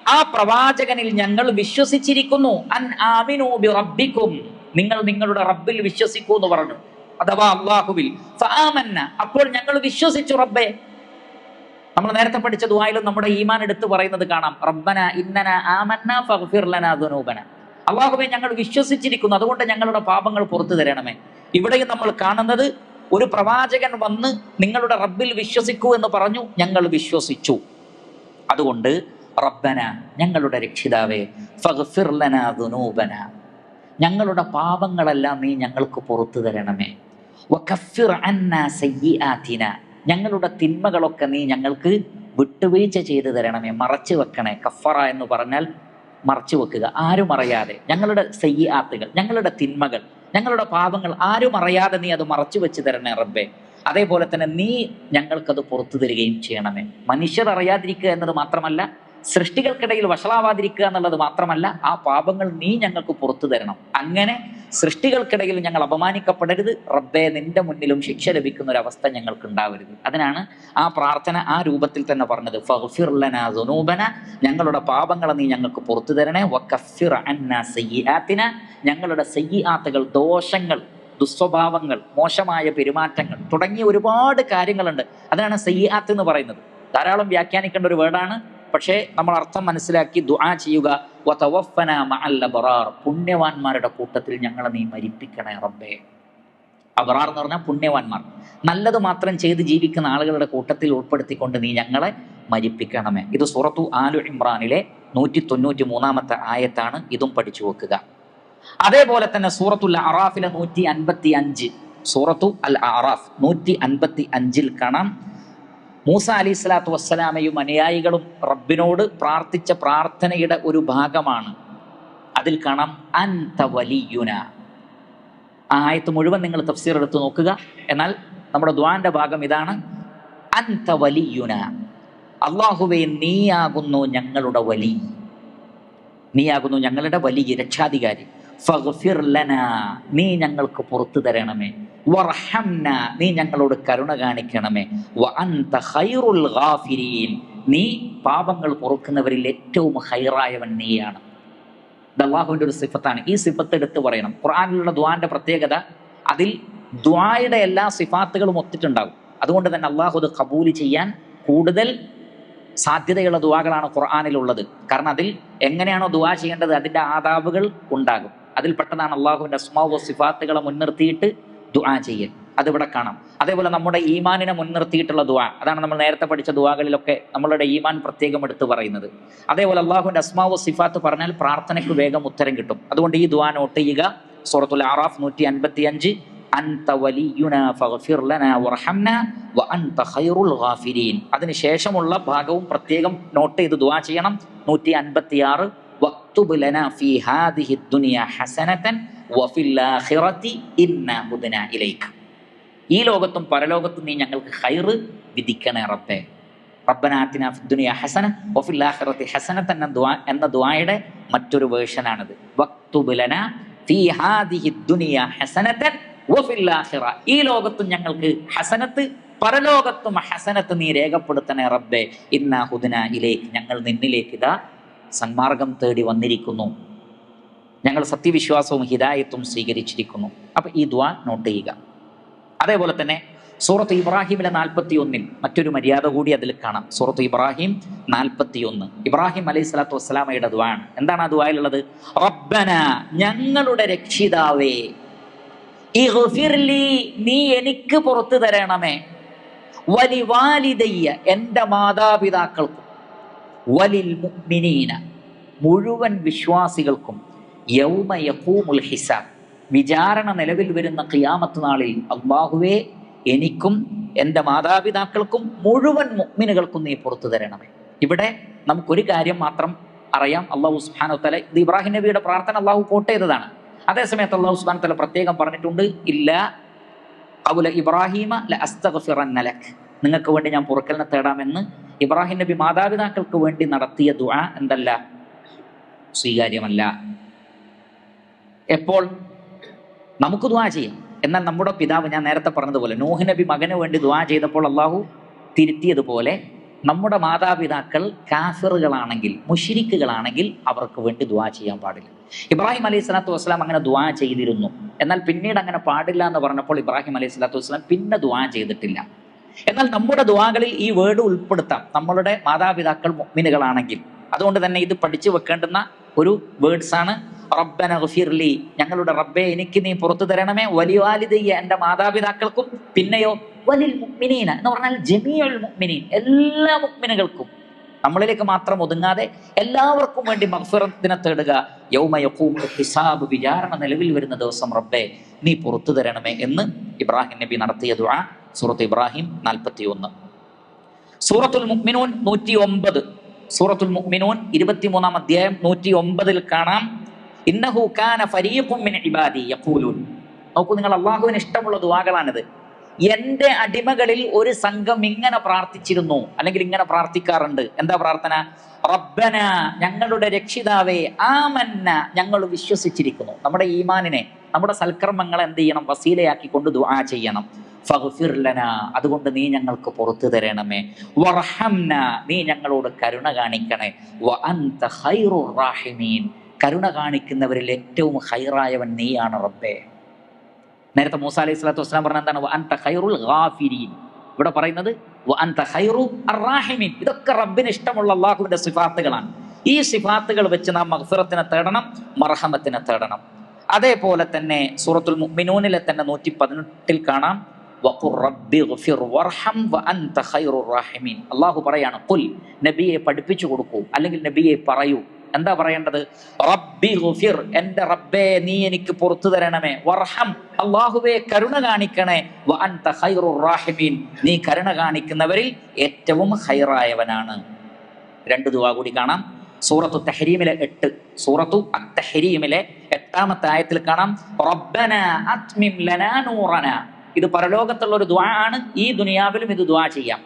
ആ പ്രവാചകനിൽ ഞങ്ങൾ വിശ്വസിച്ചിരിക്കുന്നു. അൻ ആമിനു ബി റബ്ബിക്കും നിങ്ങൾ നിങ്ങളുടെ റബ്ബിൽ വിശ്വസിക്കൂ എന്ന് പറഞ്ഞു. അഥവാ അള്ളാഹുവിൽ അപ്പോൾ ഞങ്ങൾ വിശ്വസിച്ചു റബ്ബെ. നമ്മൾ നേരത്തെ പഠിച്ച ദുആയിലും നമ്മുടെ ഈമാൻ എടുത്ത് പറയുന്നത് കാണാം. റബ്ബന ഇന്നന ആമന്ന ഫഗ്ഫിർ ലനാ ദുനൂബന. അള്ളാഹുവെ ഞങ്ങൾ വിശ്വസിച്ചിരിക്കുന്നു. അതുകൊണ്ട് ഞങ്ങളുടെ പാപങ്ങൾ പുറത്തു തരണമേ. ഇവിടെയും നമ്മൾ കാണുന്നത് ഒരു പ്രവാചകൻ വന്ന് നിങ്ങളുടെ റബ്ബിൽ വിശ്വസിക്കൂ എന്ന് പറഞ്ഞു. ഞങ്ങൾ വിശ്വസിച്ചു. അതുകൊണ്ട് റബ്ബന ഞങ്ങളുടെ രക്ഷിതാവേ ഫഗ്ഫിർ ലനാ ദുനൂബന. ഞങ്ങളുടെ പാപങ്ങളെല്ലാം നീ ഞങ്ങൾക്ക് പുറത്തു തരണമേ. വകഫിർ അന്നാ സയ്യിആതിന. ഞങ്ങളുടെ തിന്മകളൊക്കെ നീ ഞങ്ങൾക്ക് വിട്ടുവീഴ്ച ചെയ്തു തരണമേ. മറച്ചു വെക്കണേ. കഫറ എന്ന് പറഞ്ഞാൽ മറച്ചു വെക്കുക. ആരും അറിയാതെ. ഞങ്ങളുടെ സയ്യാത്തുകൾ ഞങ്ങളുടെ തിന്മകൾ ഞങ്ങളുടെ പാപങ്ങൾ ആരും അറിയാതെ നീ അത് മറച്ചു വെച്ച് തരണേ റബ്ബേ. അതേപോലെ തന്നെ നീ ഞങ്ങൾക്കത് പുറത്തു തരികയും ചെയ്യണമേ. മനുഷ്യർ അറിയാതിരിക്കുക എന്നത് മാത്രമല്ല സൃഷ്ടികൾക്കിടയിൽ വഷളാവാതിരിക്കുക എന്നുള്ളത് മാത്രമല്ല ആ പാപങ്ങൾ നീ ഞങ്ങൾക്ക് പുറത്തു തരണം. അങ്ങനെ സൃഷ്ടികൾക്കിടയിൽ ഞങ്ങൾ അപമാനിക്കപ്പെടരുത്. റബ്ബെ നിന്റെ മുന്നിലും ശിക്ഷ ലഭിക്കുന്ന ഒരു അവസ്ഥ ഞങ്ങൾക്ക് ഉണ്ടാവരുത് അതിനാണ് ആ പ്രാർത്ഥന ആ രൂപത്തിൽ തന്നെ പറഞ്ഞത്. ഫഗ്ഫിർ ലനാ ദുനൂബന ഞങ്ങളുടെ പാപങ്ങളെ നീ ഞങ്ങൾക്ക് പുറത്തു തരണേ. വക്കഫിർ അന്നാ സയ്യിആത്തിന ഞങ്ങളുടെ സയ്യാത്തുകൾ ദോഷങ്ങൾ ദുസ്വഭാവങ്ങൾ മോശമായ പെരുമാറ്റങ്ങൾ തുടങ്ങിയ ഒരുപാട് കാര്യങ്ങളുണ്ട്. അതിനാണ് സയ്യാത്ത് എന്ന് പറയുന്നത്. ധാരാളം വ്യാഖ്യാനിക്കേണ്ട ഒരു വേർഡാണ് പക്ഷേ നമ്മൾ അർത്ഥം മനസ്സിലാക്കി ദുആ ചെയ്യുക. പുണ്യവാന്മാരുടെ കൂട്ടത്തിൽ ഞങ്ങളെ നീ മരിപ്പിക്കണേ റബ്ബേ. അബറാർ എന്ന് പറഞ്ഞാൽ പുണ്യവാന്മാർ. നല്ലത് മാത്രം ചെയ്ത് ജീവിക്കുന്ന ആളുകളുടെ കൂട്ടത്തിൽ ഉൾപ്പെടുത്തിക്കൊണ്ട് നീ ഞങ്ങളെ മരിപ്പിക്കണമേ. ഇത് സൂറത്തു ആലു ഇമ്രാനിലെ നൂറ്റി തൊണ്ണൂറ്റി മൂന്നാമത്തെ ആയത്താണ്. ഇതും പഠിച്ചു വെക്കുക. അതേപോലെ തന്നെ സൂറത്തുൽ അറാഫിലെ നൂറ്റി അൻപത്തി അഞ്ച് സൂറത്തു അൽ അറാഫ് നൂറ്റി അൻപത്തി അഞ്ചിൽ കാണാം. മൂസ അലി സ്വലാത്തു വസ്സലാമയും അനുയായികളും റബ്ബിനോട് പ്രാർത്ഥിച്ച പ്രാർത്ഥനയുടെ ഒരു ഭാഗമാണ്. അതിൽ കാണാം അൻത ആ ആയത്ത് മുഴുവൻ നിങ്ങൾ തഫ്സീർ എടുത്ത് നോക്കുക. എന്നാൽ നമ്മുടെ ദ്വാന്റെ ഭാഗം ഇതാണ് അൻത വലിയുന. അള്ളാഹുവെ നീയാകുന്നു ഞങ്ങളുടെ വലി. നീയാകുന്നു ഞങ്ങളുടെ വലിയ രക്ഷാധികാരി. നീ ഞങ്ങൾക്ക് പുറത്തു തരണമേ. വറഹംന നീ ഞങ്ങളോട് കരുണ കാണിക്കണമേ. വ അൻത ഖൈറുൽ നീ പാപങ്ങൾ പൊറുക്കുന്നവരിൽ ഏറ്റവും ഹൈറായവൻ നീയാണ്. ഇത് ഒരു സിഫത്താണ്. ഈ സിഫത്ത് എടുത്ത് പറയണം. ഖുറാനിലുള്ള ദ്വാന്റെ പ്രത്യേകത അതിൽ ദ്വായുടെ എല്ലാ സിഫാത്തുകളും ഒത്തിട്ടുണ്ടാകും. അതുകൊണ്ട് തന്നെ അള്ളാഹു അത് കബൂൽ ചെയ്യാൻ കൂടുതൽ സാധ്യതയുള്ള ദുവാകളാണ് ഖുർആാനിലുള്ളത്. കാരണം അതിൽ എങ്ങനെയാണോ ദുവാ ചെയ്യേണ്ടത് അതിന്റെ ആദാബുകൾ ഉണ്ടാകും. അതിൽപ്പെട്ടതാണ് അള്ളാഹുവിന്റെ അസ്മാവോ സിഫാത്തുകളെ മുൻനിർത്തിയിട്ട് ദുആ ചെയ്യൽ. അതിവിടെ കാണാം. അതേപോലെ നമ്മുടെ ഈമാനിനെ മുൻനിർത്തിയിട്ടുള്ള ദുആ. അതാണ് നമ്മൾ നേരത്തെ പഠിച്ച ദുആകളിലൊക്കെ നമ്മളുടെ ഈമാൻ പ്രത്യേകം എടുത്തു പറയുന്നത്. അതേപോലെ അള്ളാഹുവിന്റെ അസ്മാവോ സിഫാത്ത് പറഞ്ഞാൽ പ്രാർത്ഥനയ്ക്ക് വേഗം ഉത്തരം കിട്ടും. അതുകൊണ്ട് ഈ ദുആ നോട്ട് ചെയ്യുക. സൂറത്തുൽ ആറാഫ് നൂറ്റി അൻപത്തി അഞ്ച് അതിനുശേഷമുള്ള ഭാഗവും പ്രത്യേകം നോട്ട് ചെയ്ത് ദുആ ചെയ്യണം. നൂറ്റി അൻപത്തി ആറ് വക്തുബ് ലനാ ഫീ ഹാദിഹി ദുനിയ ഹസനതൻ വഫിൽ ആഖിറതി ഇന്നാ ഹുദ്ന ഇലൈക. ഈ ലോകത്തും പരലോകത്തും നീ ഞങ്ങൾക്ക് ഖൈറ് വിധിക്കണേ റബ്ബേ. റബ്ബനാത്തിന ദുനിയ ഹസന വഫിൽ ആഖിറതി ഹസനതൻ എന്ന ദുആ എന്ന ദുആയുടെ മറ്റൊരു വേർഷനാണിത്. വക്തുബ് ലനാ ഫീ ഹാദിഹി ദുനിയ ഹസനതൻ വഫിൽ ആഖിറ. ഈ ലോകത്തും ഞങ്ങൾക്ക് ഹസനത്ത് പരലോകത്തും ഹസനത്ത് നീ രേഖപ്പെടുത്തണേ റബ്ബെ. ഇന്നാ ഹുദന ഇലേക്ക് ഞങ്ങൾ നിന്നിലേക്ക് ഇതാ സന്മാർഗം തേടി വന്നിരിക്കുന്നു. ഞങ്ങൾ സത്യവിശ്വാസവും ഹിദായത്തും സ്വീകരിച്ചിരിക്കുന്നു. അപ്പൊ ഈ ദ്വാ നോട്ട് ചെയ്യുക. അതേപോലെ തന്നെ സൂറത്ത് ഇബ്രാഹിമിലെ നാൽപ്പത്തി ഒന്നിൽ മറ്റൊരു മര്യാദ കൂടി അതിൽ കാണാം. സൂറത്ത് ഇബ്രാഹിം നാൽപ്പത്തി ഒന്ന് ഇബ്രാഹിം അലൈഹി സ്വലാത്തു വസ്സലാമയുടെ ദ്വാണ് എന്താണ് ആ ദ്വായിലുള്ളത്? റബ്ബന ഞങ്ങളുടെ രക്ഷിതാവേ നീ എനിക്ക് പുറത്തു തരണമേ. വലി വാലിദയ്യ എന്റെ മാതാപിതാക്കൾക്കും. വലിൽ മുഅ്മിനീന മുഴുവൻ വിശ്വാസികൾക്കും യൗമ ഹിസാബ് വിചാരണ നിലവിൽ വരുന്ന ക്രിയാമത്ത് നാളിൽ അള്ളാഹുവേ എനിക്കും എന്റെ മാതാപിതാക്കൾക്കും മുഴുവൻ മുഅ്മിനുകൾക്കും നീ പുറത്തു തരണമേ. ഇവിടെ നമുക്കൊരു കാര്യം മാത്രം അറിയാം. അള്ളാഹു സുബ്ഹാനഹു തല ഇത് ഇബ്രാഹിം നബിയുടെ പ്രാർത്ഥന അള്ളാഹു കോട്ട് ചെയ്തതാണ് അതേസമയത്ത് അള്ളാഹു സുബ്ഹാനഹു തല പ്രത്യേകം പറഞ്ഞിട്ടുണ്ട് ഇല്ല അബുല ഇബ്രാഹിമ ല അസ്തഫിറൻ ലക്. നിങ്ങൾക്ക് വേണ്ടി ഞാൻ പുറക്കലിനെ തേടാമെന്ന് ഇബ്രാഹിം നബി മാതാപിതാക്കൾക്ക് വേണ്ടി നടത്തിയ ദുആ എന്തല്ല? സ്വീകാര്യമല്ല. എപ്പോൾ? നമുക്ക് ദുആ ചെയ്യാം. എന്നാൽ നമ്മുടെ പിതാവ് ഞാൻ നേരത്തെ പറഞ്ഞതുപോലെ നൂഹ് നബി മകന് വേണ്ടി ദുആ ചെയ്തപ്പോൾ അള്ളാഹു തിരുത്തിയതുപോലെ നമ്മുടെ മാതാപിതാക്കൾ കാഫിറുകളാണെങ്കിൽ മുഷിരിക്കുകളാണെങ്കിൽ അവർക്ക് വേണ്ടി ദുആ ചെയ്യാൻ പാടില്ല. ഇബ്രാഹിം അലൈഹി സ്വലാത്തു വസ്സലാം അങ്ങനെ ദുആ ചെയ്തിരുന്നു. എന്നാൽ പിന്നീട് അങ്ങനെ പാടില്ല എന്ന് പറഞ്ഞപ്പോൾ ഇബ്രാഹിം അലൈഹി സ്വലാത്തു വസ്സലാം പിന്നെ ദുആ ചെയ്തിട്ടില്ല. എന്നാൽ നമ്മുടെ ദുവാകളിൽ ഈ വേർഡ് ഉൾപ്പെടുത്താം. നമ്മളുടെ മാതാപിതാക്കൾ മിനുകളാണെങ്കിൽ അതുകൊണ്ട് തന്നെ ഇത് പഠിച്ചു വെക്കേണ്ടുന്ന ഒരു വേർഡ്സ് ആണ്. റബ്ബന ഗഫിർലി. ഞങ്ങളുടെ റബ്ബെ എനിക്ക് നീ പുറത്തു തരണമേ. വലിവാലിദയ്യ എന്റെ മാതാപിതാക്കൾക്കും പിന്നെയോ വലിൽ മുക്മിനീന എന്ന് പറഞ്ഞാൽ ജമീഉൽ മുക്മിനീൻ എല്ലാ മുക്മിനുകൾക്കും നമ്മളിലേക്ക് മാത്രം ഒതുങ്ങാതെ എല്ലാവർക്കും വേണ്ടി മഗ്ഫിറത്തിനെ തേടുക. യൗമ യഖൂമുൽ ഹിസാബ് വിചാരണ നിലവിൽ വരുന്ന ദിവസം റബ്ബെ നീ പുറത്തു തരണമേ എന്ന് ഇബ്രാഹിം നബി നടത്തിയ ദുആ സൂറത്ത് ഇബ്രാഹിം നാൽപ്പത്തി ഒന്ന് സൂറത്തുൽ മുഅ്മിനൂൻ നൂറ്റി ഒമ്പത് സൂറത്തുൽ മുഅ്മിനൂൻ ഇരുപത്തിമൂന്നാം അധ്യായം നൂറ്റി ഒമ്പതിൽ കാണാം. ഇന്നഹു കാന മിൻ ഇബാദി യഖൂലൂൻ. നോക്കൂ നിങ്ങൾ അള്ളാഹുവിന് ഇഷ്ടമുള്ള ദുവാകളാണിത് എന്റെ അടിമകളിൽ ഒരു സംഘം ഇങ്ങനെ പ്രാർത്ഥിച്ചിരുന്നു അല്ലെങ്കിൽ ഇങ്ങനെ പ്രാർത്ഥിക്കാറുണ്ട്. എന്താ പ്രാർത്ഥന? റബ്ബന ഞങ്ങളുടെ രക്ഷിതാവേ ആമന്ന ഞങ്ങൾ വിശ്വസിച്ചിരിക്കുന്നു. നമ്മുടെ ഈമാനിനെ നമ്മുടെ സൽക്കർമ്മങ്ങളെ എന്ത് ചെയ്യണം? വസീലയാക്കി കൊണ്ട് ദുആ ചെയ്യണം. അതുകൊണ്ട് നീ ഞങ്ങൾക്ക് പുറത്തു തരണമേ. വർഹംന നീ ഞങ്ങളോട് കരുണ കാണിക്കണേ. ഖൈറുർ റാഹിമീൻ. കരുണ കാണിക്കുന്നവരിൽ ഏറ്റവും ഹൈറായവൻ നീയാണ് റബ്ബേ. നേരത്തെ മൂസ അലൈഹി സ്വലാത്തു വസ്സലാം പറഞ്ഞ എന്താണ്? ഖൈറുൽ ഗാഫിരീൻ. ഇവിടെ പറയുന്നത് അൻത ഖൈറു അർറാഹിമീൻ ഇതൊക്കെ റബ്ബിന് ഇഷ്ടമുള്ള അള്ളാഹുവിന്റെ സിഫാത്തുകളാണ്. ഈ സിഫാത്തുകൾ വെച്ച് നാം മഹ്ഫിറത്തിനെ തേടണം മർഹമത്തിനെ തേടണം. അതേപോലെ തന്നെ സൂറത്തുൽ മിനൂനിലെ തന്നെ നൂറ്റി പതിനെട്ടിൽ കാണാം. അള്ളാഹു പറയാണ് കുൽ നബിയെ പഠിപ്പിച്ചു കൊടുക്കൂ അല്ലെങ്കിൽ നബിയെ പറയൂ. എന്താ പറയേണ്ടത്? റബ്ബി ഗുഫിർ എന്റെ റബ്ബേ നീ എനിക്ക് പുറത്തു തരണമേ. വർഹം അള്ളാഹുവെ കരുണ കാണിക്കണേ. റാഹിമീൻ. നീ കരുണ കാണിക്കുന്നവരിൽ ഏറ്റവും ഹൈറായവനാണ് രണ്ട് ദുവാ കൂടി കാണാം. സൂറത്തു തഹരീമിലെ എട്ട് സൂറത്തു അത്തഹരീമിലെ എട്ടാമത്തെ ആയത്തിൽ കാണാം. റബ്ബന അത്മിം ലനാ നൂറന. ഇത് പരലോകത്തുള്ള ഒരു ദ്വാ ആണ്. ഈ ദുനിയാവിലും ഇത് ദ്വാ ചെയ്യാം.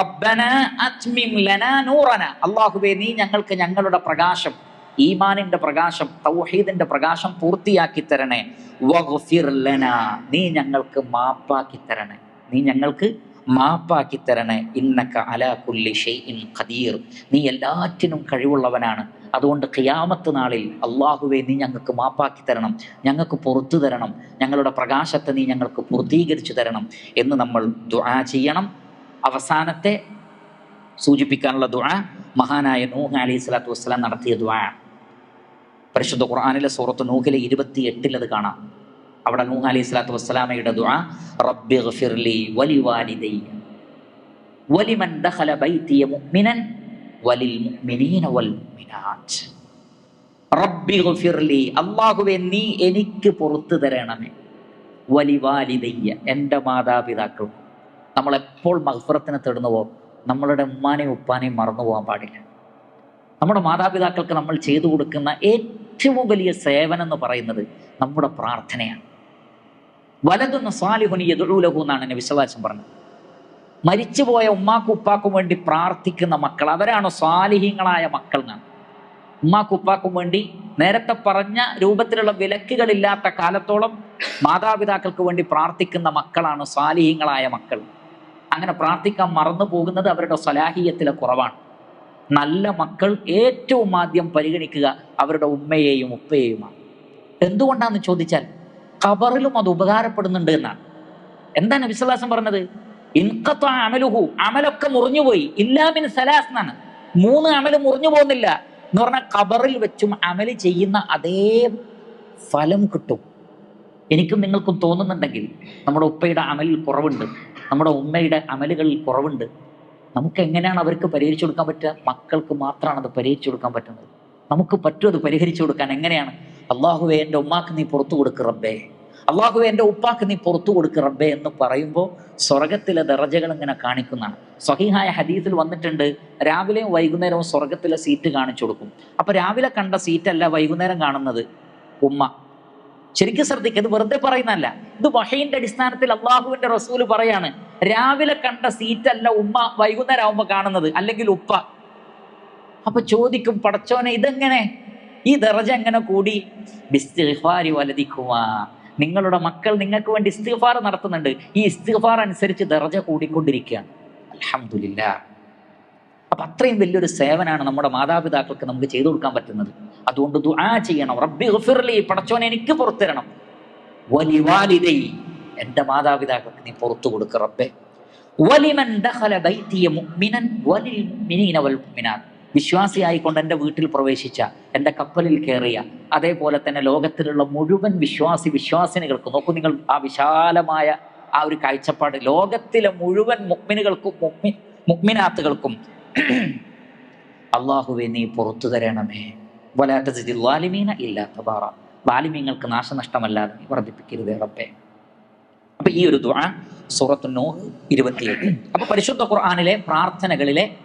റബ്ബന അത്മിം നൂറന. അള്ളാഹുവേ നീ ഞങ്ങൾക്ക് ഞങ്ങളുടെ പ്രകാശം ഈമാനിന്റെ പ്രകാശം തൗഹീദിന്റെ പ്രകാശം പൂർത്തിയാക്കി തരണേ. നീ ഞങ്ങൾക്ക് മാപ്പാക്കി തരണേ. നീ ഞങ്ങൾക്ക് മാപ്പാക്കി തരണേ. ഇന്നക്ക അലാ കുല്ലി ഷെയ്ഇൻ ഖദീർ. നീ എല്ലാറ്റിനും കഴിവുള്ളവനാണ്. അതുകൊണ്ട് ഖിയാമത്ത് നാളിൽ അള്ളാഹുവെ നീ ഞങ്ങൾക്ക് മാപ്പാക്കി തരണം ഞങ്ങൾക്ക് പുറത്തു തരണം ഞങ്ങളുടെ പ്രകാശത്തെ നീ ഞങ്ങൾക്ക് പൂർത്തീകരിച്ചു തരണം എന്ന് നമ്മൾ ദുആ ചെയ്യണം. അവസാനത്തെ സൂചിപ്പിക്കാനുള്ള ദുആ മഹാനായ നൂഹ് അലൈഹി സ്വലാത്തു വസ്സലാം നടത്തിയ ദുആ. പരിശുദ്ധ ഖുർആനിലെ സൂറത്ത് നൂഹിലെ ഇരുപത്തി എട്ടിൽ അത് കാണാം. അവിടെ നൂഹ് അലൈഹി സ്വലാത്തു വസ്സലാമയുടെ ദുആ റബ്ബി വലി വാലിദയ്യ. വലിമൻ ദഖല ബൈതിയ മുഅ്മിനൻ വൽ അല്ലാഹുവേ നീ എനിക്ക് പുറത്തു തരണമേ. വലി വാലിദയ്യ എന്റെ മാതാപിതാക്കൾ നമ്മൾ എപ്പോൾ മഹ്ഫറത്തിന് തേടുന്നുവോ നമ്മളുടെ ഉമ്മാനെയും ഉപ്പാനെയും മറന്നു പോകാൻ പാടില്ല. നമ്മുടെ മാതാപിതാക്കൾക്ക് നമ്മൾ ചെയ്തു കൊടുക്കുന്ന ഏറ്റവും വലിയ സേവനം എന്ന് പറയുന്നത് നമ്മുടെ പ്രാർത്ഥനയാണ്. വലതുന്ന സ്വാലിഹുനി എതിരൂലഹു എന്നാണ് എന്നെ വിശ്വാസം പറഞ്ഞത്. മരിച്ചുപോയ ഉമ്മാക്കും ഉപ്പാക്കും വേണ്ടി പ്രാർത്ഥിക്കുന്ന മക്കൾ. അവരാണ് സ്വാലിഹീങ്ങളായ മക്കൾ എന്നാണ് ഉമ്മാക്കും ഉപ്പാക്കും വേണ്ടി നേരത്തെ പറഞ്ഞ രൂപത്തിലുള്ള വിലക്കുകളില്ലാത്ത കാലത്തോളം മാതാപിതാക്കൾക്ക് വേണ്ടി പ്രാർത്ഥിക്കുന്ന മക്കളാണ് സ്വാലിഹീങ്ങളായ മക്കൾ. അങ്ങനെ പ്രാർത്ഥിക്കാൻ മറന്നു പോകുന്നത് അവരുടെ സലാഹിയത്തിലെ കുറവാണ്. നല്ല മക്കൾ ഏറ്റവും ആദ്യം പരിഗണിക്കുക അവരുടെ ഉമ്മയെയും ഉപ്പയെയുമാണ്. എന്തുകൊണ്ടാന്ന് ചോദിച്ചാൽ ഖബറിലും അത് ഉപകാരപ്പെടുന്നുണ്ട് എന്നാണ്. എന്താണ് വിശ്വാസം പറഞ്ഞത്? ഇൻകത്ത അമലുഹു. അമലൊക്കെ മുറിഞ്ഞുപോയി. ഇല്ലാമിൻ സലാസ് എന്നാണ്. മൂന്ന് അമൽ മുറിഞ്ഞു പോകുന്നില്ല എന്ന് പറഞ്ഞാൽ ഖബറിൽ വെച്ചും അമൽ ചെയ്യുന്ന അതേ ഫലം കിട്ടും. എനിക്കും നിങ്ങൾക്കും തോന്നുന്നുണ്ടെങ്കിൽ നമ്മുടെ ഉപ്പയുടെ അമലിൽ കുറവുണ്ട്. നമ്മുടെ ഉമ്മയുടെ അമലുകളിൽ കുറവുണ്ട്. നമുക്ക് എങ്ങനെയാണ് അവർക്ക് പരിഹരിച്ചു കൊടുക്കാൻ പറ്റുക? മക്കൾക്ക് മാത്രമാണ് അത് പരിഹരിച്ചു കൊടുക്കാൻ പറ്റുന്നത്. നമുക്ക് പറ്റും അത് പരിഹരിച്ചു കൊടുക്കാൻ? എങ്ങനെയാണ്? അള്ളാഹുവെ എന്റെ ഉമ്മാക്ക് നീ പുറത്തു കൊടുക്ക് റബ്ബേ. അള്ളാഹുവെ എന്റെ ഉപ്പാക്ക് നീ പുറത്തു കൊടുക്ക് റബ്ബേ എന്ന് പറയുമ്പോൾ സ്വർഗത്തിലെ ദറജകൾ ഇങ്ങനെ കാണിക്കുന്നതാണ്. സ്വഹീഹായ ഹദീസിൽ വന്നിട്ടുണ്ട് രാവിലെയും വൈകുന്നേരവും സ്വർഗത്തിലെ സീറ്റ് കാണിച്ചു കൊടുക്കും. അപ്പൊ രാവിലെ കണ്ട സീറ്റല്ല വൈകുന്നേരം കാണുന്നത്? ഉമ്മ. ശരിക്കും ശ്രദ്ധിക്കുക ഇത് വെറുതെ പറയുന്നതല്ല. ഇത് വഹയിന്റെ അടിസ്ഥാനത്തിൽ അള്ളാഹുവിന്റെ റസൂൽ പറയാണ് രാവിലെ കണ്ട സീറ്റല്ല ഉമ്മ വൈകുന്നേരം ആവുമ്പോൾ കാണുന്നത് അല്ലെങ്കിൽ ഉപ്പ. അപ്പൊ ചോദിക്കും പടച്ചോനെ ഇതെങ്ങനെ? ഈ ദറജ എങ്ങനെ കൂടി? നിങ്ങളുടെ മക്കൾ നിങ്ങൾക്ക് വേണ്ടി ഇസ്തിഗ്ഫാർ നടത്തുന്നുണ്ട്. ഈ ഇസ്തിഗ്ഫാർ അനുസരിച്ച് ദറജ കൂടിക്കൊണ്ടിരിക്കുകയാണ് അലഹമില്ല അപ്പൊ അത്രയും വലിയൊരു സേവനാണ് നമ്മുടെ മാതാപിതാക്കൾക്ക് നമുക്ക് ചെയ്തു കൊടുക്കാൻ പറ്റുന്നത്. അതുകൊണ്ട് ദുആ ചെയ്യണം. റബ്ബി ഗഫിർലി പടച്ചോനെ എനിക്ക് പുറത്തു തരണം. വലിവാലിദൈ എന്റെ മാതാപിതാക്കൾക്ക് നീ പുറത്തു കൊടുക്ക റബ്ബെ. വലിമൻ ദഖല ബൈതിയ മുഅ്മിനൻ വലിൽ മിനീന വൽ മുഅ്മിനാത്ത്. വിശ്വാസിയായിക്കൊണ്ട് എന്റെ വീട്ടിൽ പ്രവേശിച്ച എന്റെ കപ്പലിൽ കയറിയ അതേപോലെ തന്നെ ലോകത്തിലുള്ള മുഴുവൻ വിശ്വാസി വിശ്വാസിനികൾക്കും നോക്കൂ നിങ്ങൾ ആ വിശാലമായ ആ ഒരു കാഴ്ചപ്പാട് ലോകത്തിലെ മുഴുവൻ മുക്മിനുകൾക്കും മുക്മി മുക്മിനാത്തുകൾക്കും *clears throat* അള്ളാഹുവെ നീ പുറത്തു തരണമേ. വലാത്തീന ഇല്ല തബാറ. വാലിമീങ്ങൾക്ക് നാശനഷ്ടമല്ലാതെ നീ വർദ്ധിപ്പിക്കരുത് റബ്ബേ. അപ്പൊ ഈ ഒരു ദുആ സൂറത്തു നൂഹ് ഇരുപത്തിയേഴ്. അപ്പൊ പരിശുദ്ധ ഖുർആാനിലെ പ്രാർത്ഥനകളിലെ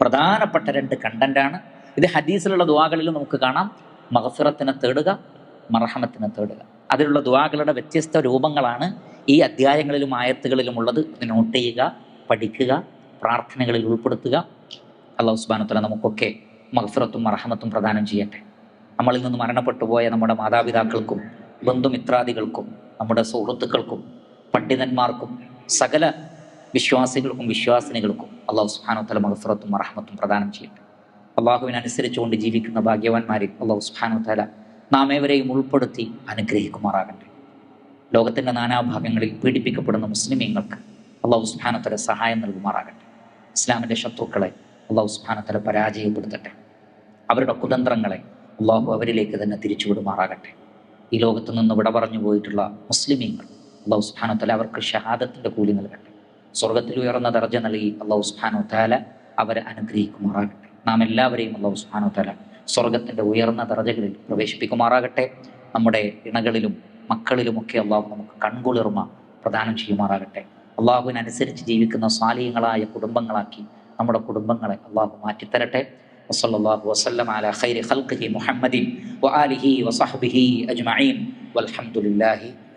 പ്രധാനപ്പെട്ട രണ്ട് കണ്ടന്റാണ് ഇത് ഹദീസിലുള്ള ദുവാകളിൽ നമുക്ക് കാണാം. മഹഫിറത്തിനെ തേടുക മർഹമത്തിനെ തേടുക. അതിലുള്ള ദുവാകളുടെ വ്യത്യസ്ത രൂപങ്ങളാണ് ഈ അധ്യായങ്ങളിലും ആയത്തുകളിലും ഉള്ളത്. ഇത് നോട്ട് ചെയ്യുക പഠിക്കുക പ്രാർത്ഥനകളിൽ ഉൾപ്പെടുത്തുക. അള്ളാഹു സുബാനത്തല നമുക്കൊക്കെ മഹഫിറത്തും മർഹമത്തും പ്രദാനം ചെയ്യട്ടെ. നമ്മളിൽ നിന്ന് മരണപ്പെട്ടുപോയ നമ്മുടെ മാതാപിതാക്കൾക്കും ബന്ധുമിത്രാദികൾക്കും നമ്മുടെ സുഹൃത്തുക്കൾക്കും പണ്ഡിതന്മാർക്കും സകല വിശ്വാസികൾക്കും വിശ്വാസിനികൾക്കും അള്ളാഹു സുഹാനോത്തല മഹഫുറത്തും മറഹമത്തും പ്രദാനം ചെയ്യട്ടെ. അള്ളാഹുവിനനുസരിച്ചുകൊണ്ട് ജീവിക്കുന്ന ഭാഗ്യവാന്മാരിൽ അള്ളാഹു സുഹാനോത്തല നാം ഏവരെയും ഉൾപ്പെടുത്തി അനുഗ്രഹിക്കുമാറാകട്ടെ. ലോകത്തിന്റെ നാനാഭാഗങ്ങളിൽ പീഡിപ്പിക്കപ്പെടുന്ന മുസ്ലിമീങ്ങൾക്ക് അള്ളാഹു സുഹാനോത്തല സഹായം നൽകുമാറാകട്ടെ. ഇസ്ലാമിന്റെ ശത്രുക്കളെ അള്ളാഹു സുഹാനോത്തല പരാജയപ്പെടുത്തട്ടെ. അവരുടെ കുതന്ത്രങ്ങളെ അള്ളാഹു അവരിലേക്ക് തന്നെ തിരിച്ചുവിടുമാറാകട്ടെ. ഈ ലോകത്ത് നിന്ന് വിട പറഞ്ഞു പോയിട്ടുള്ള മുസ്ലിമീങ്ങൾ അള്ളാഹു സുഹാനോത്തല താല അവർക്ക് ഷഹാദത്തിന്റെ കൂലി നൽകട്ടെ. സ്വർഗത്തിൽ ഉയർന്ന ദർജ നൽകി അള്ളാഹു സുഹാനു താല അവരെ അനുഗ്രഹിക്കുമാറാകട്ടെ നാം എല്ലാവരെയും അള്ളാഹു സുഹാനു താല സ്വർഗത്തിന്റെ ഉയർന്ന ദർജകളിൽ പ്രവേശിപ്പിക്കുമാറാകട്ടെ നമ്മുടെ ഇണകളിലും മക്കളിലുമൊക്കെ അള്ളാഹു നമുക്ക് കൺകുളിർമ പ്രദാനം ചെയ്യുമാറാകട്ടെ അള്ളാഹുവിനനുസരിച്ച് ജീവിക്കുന്ന സ്വാലീയങ്ങളായ കുടുംബങ്ങളാക്കി നമ്മുടെ കുടുംബങ്ങളെ അള്ളാഹു മാറ്റിത്തരട്ടെ وصلى الله وسلم على خير خلقه محمد وآله وصحبه أجمعين والحمد لله